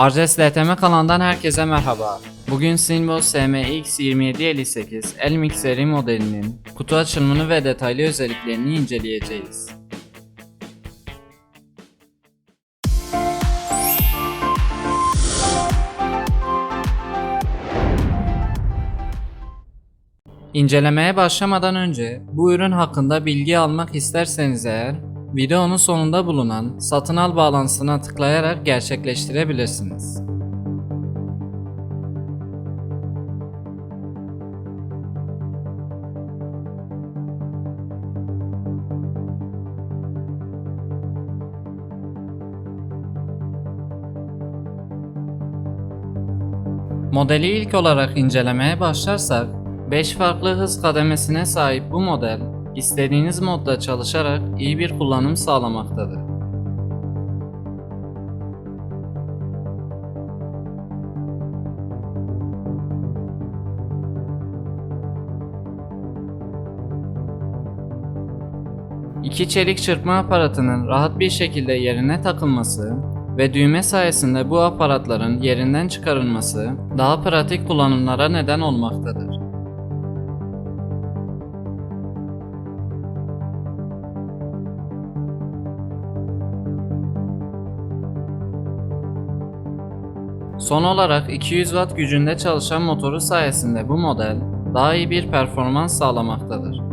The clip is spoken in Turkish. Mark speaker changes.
Speaker 1: Arces LTM kanalından herkese merhaba. Bugün Sinbo SMX2758 el mikseri modelinin kutu açılımını ve detaylı özelliklerini inceleyeceğiz. İncelemeye başlamadan önce bu ürün hakkında bilgi almak isterseniz eğer videonun sonunda bulunan satın al bağlantısına tıklayarak gerçekleştirebilirsiniz. Modeli ilk olarak incelemeye başlarsak 5 farklı hız kademesine sahip bu model istediğiniz modda çalışarak iyi bir kullanım sağlamaktadır. İki çelik çırpma aparatının rahat bir şekilde yerine takılması ve düğme sayesinde bu aparatların yerinden çıkarılması daha pratik kullanımlara neden olmaktadır. Son olarak 200 Watt gücünde çalışan motoru sayesinde bu model daha iyi bir performans sağlamaktadır.